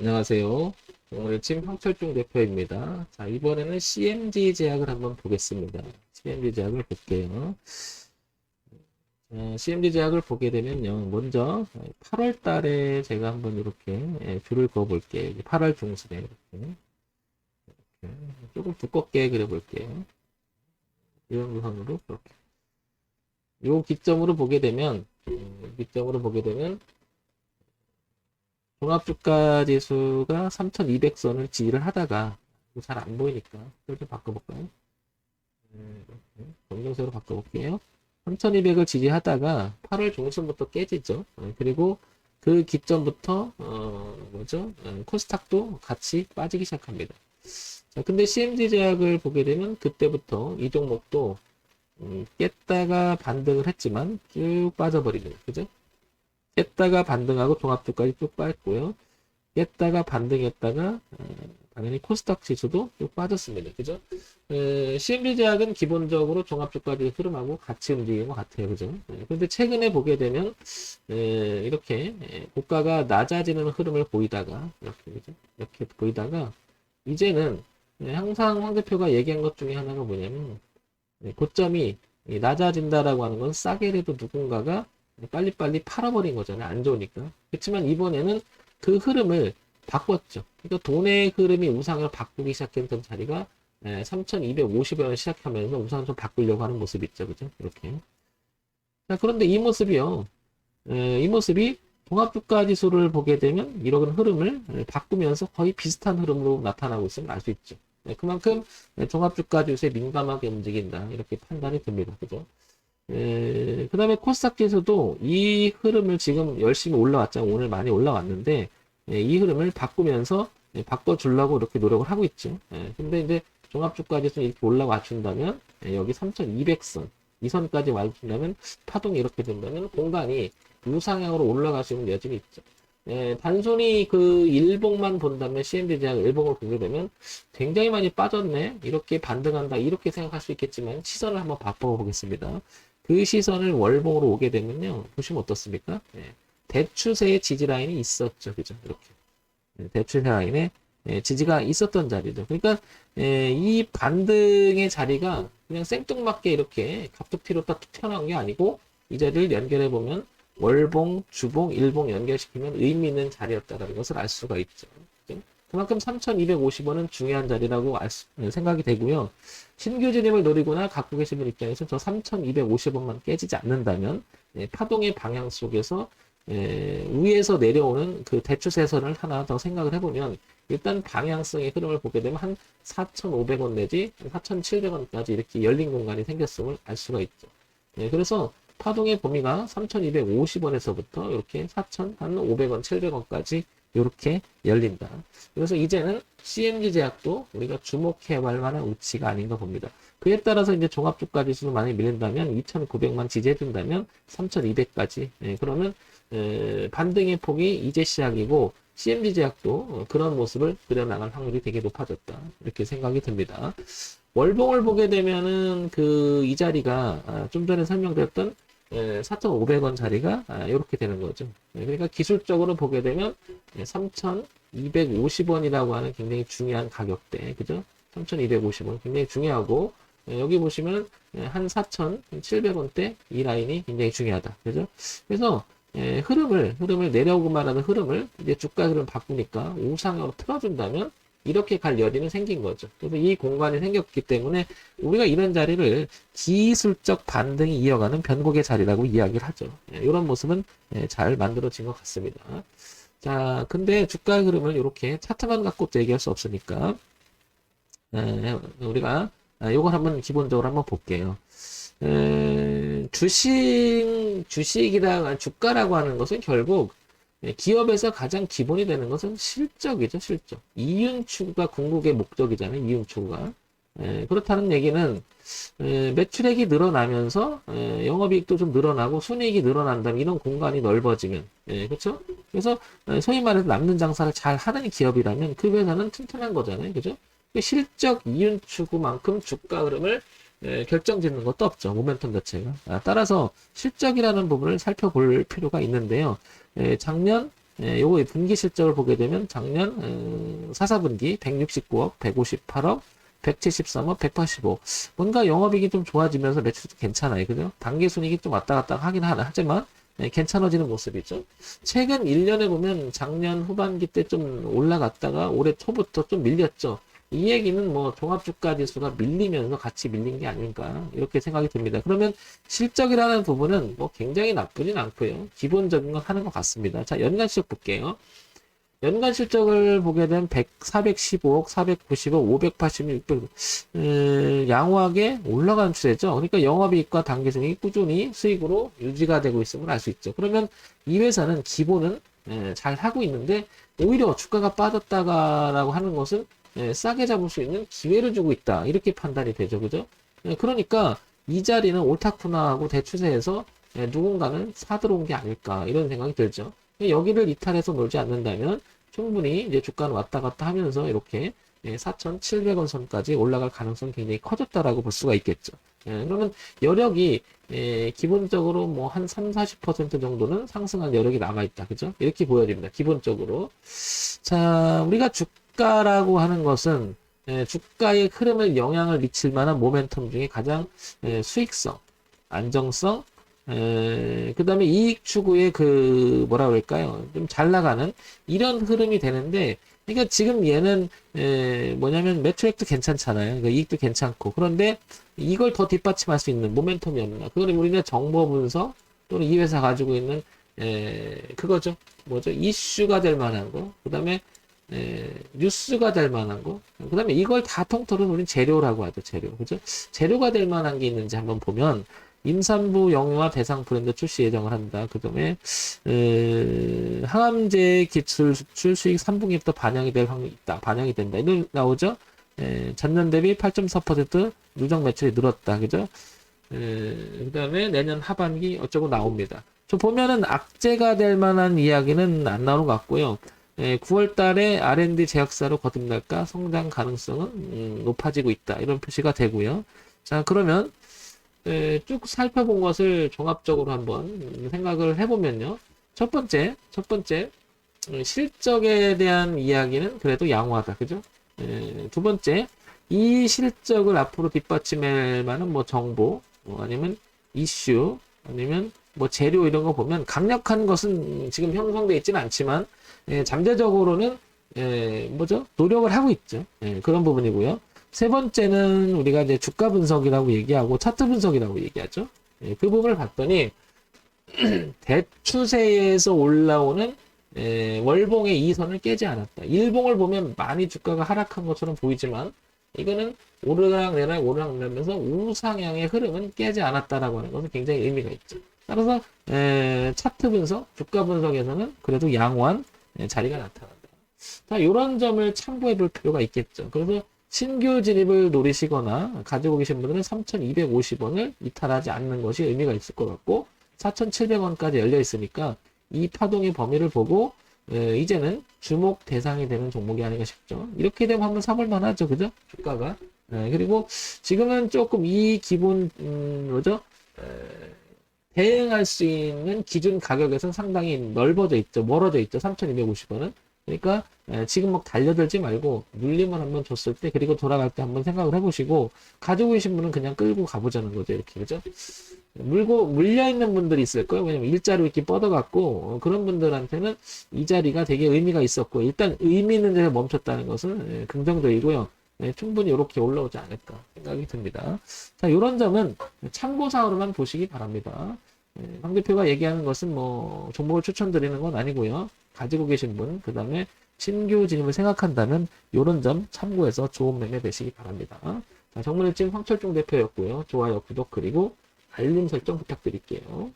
안녕하세요. 오늘 팀 황철중 대표입니다. 자, 이번에는 CMG 제약을 한번 보겠습니다. CMG 제약을 볼게요. 자, CMG 제약을 보게 되면요. 먼저 8월 달에 제가 한번 이렇게 예, 줄을 그어 볼게요. 8월 중순에 이렇게. 이렇게 조금 두껍게 그려 볼게요. 이런 구선으로 이렇게. 요 기점으로 보게 되면 음, 기점으로 보게 되면 종합주가 지수가 3200선을 지지를 하다가 잘 안 보이니까 좀 바꿔볼까요? 음, 검정색으로 바꿔볼게요. 3200을 지지하다가 8월 중순부터 깨지죠. 어, 그리고 그 기점부터 어, 뭐죠? 어, 코스닥도 같이 빠지기 시작합니다. 자, 근데 CMG 제약을 보게 되면 그때부터 이 종목도 음, 깼다가 반등을 했지만 쭉 빠져버리는 그죠? 깼다가 반등하고 종합주까지 쭉 빠졌고요. 깼다가 반등했다가 어, 당연히 코스닥 지수도 쭉 빠졌습니다. 그죠? 에, CMB 제약은 기본적으로 종합주까지 흐름하고 같이 움직이는 것 같아요. 그죠? 예, 근데 최근에 보게 되면 에, 이렇게 에, 고가가 낮아지는 흐름을 보이다가 이렇게 그죠? 이렇게 보이다가 이제는 예, 항상 황 대표가 얘기한 것 중에 하나가 뭐냐면 예, 고점이 이 낮아진다라고 하는 건 싸게라도 누군가가 빨리빨리 팔아버린 거잖아요. 안 좋으니까. 그렇지만 이번에는 그 흐름을 바꿨죠. 그러니까 돈의 흐름이 우상을 바꾸기 시작했던 자리가 3,250원을 시작하면서 우상을 좀 바꾸려고 하는 모습이 있죠. 그죠? 이렇게. 자, 그런데 이 모습이요. 에, 이 모습이 종합주가 지수를 보게 되면 이런 흐름을 바꾸면서 거의 비슷한 흐름으로 나타나고 있음을 알수 있죠. 네, 그만큼 종합주가 지수에 민감하게 움직인다. 이렇게 판단이 됩니다. 그죠? 그 다음에 코스닥 지수도 이 흐름을 지금 열심히 올라왔잖아요. 오늘 많이 올라왔는데, 예, 이 흐름을 바꾸면서 예, 바꿔주려고 이렇게 노력을 하고 있죠. 예, 근데 이제 종합주가 지수 이렇게 올라와 준다면, 예, 여기 3200선, 이 선까지 와준다면, 파동이 이렇게 된다면, 공간이 우상향으로 올라갈 수 있는 여지가 있죠. 예, 단순히 그 일봉만 본다면, CMD 제약 일봉을 보게 되면, 굉장히 많이 빠졌네. 이렇게 반등한다. 이렇게 생각할 수 있겠지만, 시선을 한번 바꿔보겠습니다. 그 시선을 월봉으로 오게 되면요. 보시면 어떻습니까? 예, 대추세의 지지 라인이 있었죠. 그죠? 이렇게. 예, 대추세 라인에 예, 지지가 있었던 자리죠. 그러니까 예, 이 반등의 자리가 그냥 생뚱맞게 이렇게 갑툭튀로 딱 튀어나온 게 아니고 이 자리를 연결해 보면 월봉, 주봉, 일봉 연결시키면 의미 있는 자리였다는 것을 알 수가 있죠. 그만큼 3,250원은 중요한 자리라고 알 수, 생각이 되고요. 신규 진입을 노리거나 갖고 계신 분 입장에서 저 3,250원만 깨지지 않는다면 예, 파동의 방향 속에서 예, 위에서 내려오는 그 대추세선을 하나 더 생각을 해보면 일단 방향성의 흐름을 보게 되면 한 4,500원 내지 4,700원까지 이렇게 열린 공간이 생겼음을 알 수가 있죠. 예, 그래서 파동의 범위가 3,250원에서부터 이렇게 4,500원, 700원까지 이렇게 열린다. 그래서 이제는 CMG 제약도 우리가 주목해 볼 만한 위치가 아닌가 봅니다. 그에 따라서 이제 종합주가 지수로 많이 밀린다면 2,900만 지지해준다면 3,200까지. 예, 그러면 에, 반등의 폭이 이제 시작이고 CMG 제약도 어, 그런 모습을 그려나갈 확률이 되게 높아졌다. 이렇게 생각이 듭니다. 월봉을 보게 되면은 그 이 자리가 아, 좀 전에 설명드렸던 4,500원 자리가 이렇게 되는 거죠. 예, 그러니까 기술적으로 보게 되면 3,250원이라고 하는 굉장히 중요한 가격대, 그죠? 3,250원 굉장히 중요하고 예, 여기 보시면 한 4,700원대 이 라인이 굉장히 중요하다, 그죠? 그래서 예, 흐름을 흐름을 내려오고 말하는 흐름을 이제 주가 흐름 바꾸니까 우상향으로 틀어준다면 이렇게 갈 여지는 생긴 거죠. 그래서 이 공간이 생겼기 때문에 우리가 이런 자리를 기술적 반등이 이어가는 변곡의 자리라고 이야기를 하죠. 예, 이런 모습은 예, 잘 만들어진 것 같습니다. 자, 근데 주가 흐름을 이렇게 차트만 갖고 또 얘기할 수 없으니까 예, 우리가 이걸 한번 기본적으로 한번 볼게요. 에, 주식, 주식이랑 주가라고 하는 것은 결국 예, 기업에서 가장 기본이 되는 것은 실적이죠, 실적. 이윤 추구가 궁극의 목적이잖아요, 이윤 추구가. 에, 그렇다는 얘기는 에, 매출액이 늘어나면서 에, 영업이익도 좀 늘어나고 순이익이 늘어난다면 이런 공간이 넓어지면, 예, 그렇죠? 그래서 소위 말해서 남는 장사를 잘 하는 기업이라면 그 회사는 튼튼한 거잖아요, 그죠? 실적 이윤 추구만큼 주가 흐름을 예, 결정짓는 것도 없죠. 모멘텀 자체가. 아, 따라서 실적이라는 부분을 살펴볼 필요가 있는데요. 예, 작년 예, 요거 분기 실적을 보게 되면 작년 음, 사사분기 169억, 158억, 173억, 185. 뭔가 영업이익이 좀 좋아지면서 매출도 괜찮아요. 그죠? 단기 순이익이 좀 왔다 갔다 하긴 하- 하지만 예, 괜찮아지는 모습이죠. 최근 1년에 보면 작년 후반기 때 좀 올라갔다가 올해 초부터 좀 밀렸죠. 이 얘기는 뭐 종합주가 지수가 밀리면서 같이 밀린 게 아닌가 이렇게 생각이 듭니다. 그러면 실적이라는 부분은 뭐 굉장히 나쁘진 않고요. 기본적인 건 하는 것 같습니다. 자, 연간 실적 볼게요. 연간 실적을 보게 되면 100, 415억, 495억, 586억, 600, 음, 양호하게 올라가는 추세죠. 그러니까 영업이익과 단기순이익 꾸준히 수익으로 유지가 되고 있음을 알 수 있죠. 그러면 이 회사는 기본은 예, 잘 하고 있는데 오히려 주가가 빠졌다가라고 하는 것은 예, 싸게 잡을 수 있는 기회를 주고 있다. 이렇게 판단이 되죠. 그죠? 예, 그러니까 이 자리는 옳다구나 하고 대추세에서 예, 누군가는 사들어온 게 아닐까 이런 생각이 들죠. 여기를 이탈해서 놀지 않는다면 충분히 이제 주가는 왔다 갔다 하면서 이렇게 4,700원 선까지 올라갈 가능성이 굉장히 커졌다라고 볼 수가 있겠죠. 예, 그러면 여력이 예, 기본적으로 뭐 한 3, 40% 정도는 상승한 여력이 남아있다. 그죠? 이렇게 보여집니다. 기본적으로. 자, 우리가 주 가라고 하는 것은 예, 주가의 흐름을 영향을 미칠 만한 모멘텀 중에 가장 예, 수익성, 안정성, 그 다음에 이익 추구의 그, 뭐라 그럴까요? 좀 잘 나가는 이런 흐름이 되는데, 그러니까 지금 얘는, 에, 뭐냐면 매출액도 괜찮잖아요. 그러니까 이익도 괜찮고. 그런데 이걸 더 뒷받침할 수 있는 모멘텀이 없나. 그거는 우리는 정보 분석 또는 이 회사 가지고 있는, 에, 그거죠. 뭐죠? 이슈가 될 만한 거. 그 다음에, 에, 뉴스가 될 만한 거. 그 다음에 이걸 다 통틀은 우리는 재료라고 하죠. 재료. 그죠? 재료가 될 만한 게 있는지 한번 보면, 임산부 영유아 대상 브랜드 출시 예정을 한다. 그 다음에 항암제 기술 수출 수익 3분기부터 반영이 될 확률이 있다. 반영이 된다. 이런 나오죠. 에, 전년 대비 8.4% 누적 매출이 늘었다. 그죠? 그 다음에 내년 하반기 어쩌고 나옵니다. 좀 보면은 악재가 될 만한 이야기는 안 나오는 것 같고요. 에, 9월 달에 R&D 제약사로 거듭날까 성장 가능성은 음, 높아지고 있다. 이런 표시가 되고요. 자, 그러면 에, 쭉 살펴본 것을 종합적으로 한번 생각을 해보면요. 첫 번째, 첫 번째, 어, 실적에 대한 이야기는 그래도 양호하다. 그죠? 에, 두 번째, 이 실적을 앞으로 뒷받침할 만한 뭐 정보, 뭐 아니면 이슈, 아니면 뭐 재료 이런 거 보면 강력한 것은 지금 형성되어 있지는 않지만, 에, 잠재적으로는, 에, 뭐죠? 노력을 하고 있죠. 에, 그런 부분이고요. 세 번째는 우리가 이제 주가 분석이라고 얘기하고 차트 분석이라고 얘기하죠. 예, 그 부분을 봤더니 대추세에서 올라오는 예, 월봉의 이선을 깨지 않았다. 일봉을 보면 많이 주가가 하락한 것처럼 보이지만 이거는 오르락 내락 오르락 내리면서 우상향의 흐름은 깨지 않았다라고 하는 것은 굉장히 의미가 있죠. 따라서 에, 차트 분석, 주가 분석에서는 그래도 양호한 에, 자리가 나타난다. 자, 이런 점을 참고해 볼 필요가 있겠죠. 그래서 신규 진입을 노리시거나 가지고 계신 분들은 3,250원을 이탈하지 않는 것이 의미가 있을 것 같고 4,700원까지 열려 있으니까 이 파동의 범위를 보고 에, 이제는 주목 대상이 되는 종목이 아닌가 싶죠. 이렇게 되면 한번 사볼 만 하죠, 그죠? 주가가. 에, 그리고 지금은 조금 이 기본 음, 뭐죠? 에, 대응할 수 있는 기준 가격에서 상당히 넓어져 있죠, 멀어져 있죠. 3,250원은. 그러니까 에, 지금 막 달려들지 말고 눌림을 한번 줬을 때 그리고 돌아갈 때 한번 생각을 해보시고 가지고 계신 분은 그냥 끌고 가보자는 거죠. 이렇게. 그죠? 물고 물려 있는 분들이 있을 거예요. 왜냐면 일자로 이렇게 뻗어갖고 어, 그런 분들한테는 이 자리가 되게 의미가 있었고 일단 의미 있는 데서 멈췄다는 것은 예, 긍정적이고요 예, 충분히 이렇게 올라오지 않을까 생각이 듭니다 자 이런 점은 참고사항으로만 보시기 바랍니다 예, 황 대표가 얘기하는 것은 뭐 종목을 추천드리는 건 아니고요 가지고 계신 분, 그 다음에 신규 진입을 생각한다면 이런 점 참고해서 좋은 매매 되시기 바랍니다. 자, 정문일진 황철중 대표였고요. 좋아요, 구독, 그리고 알림 설정 부탁드릴게요.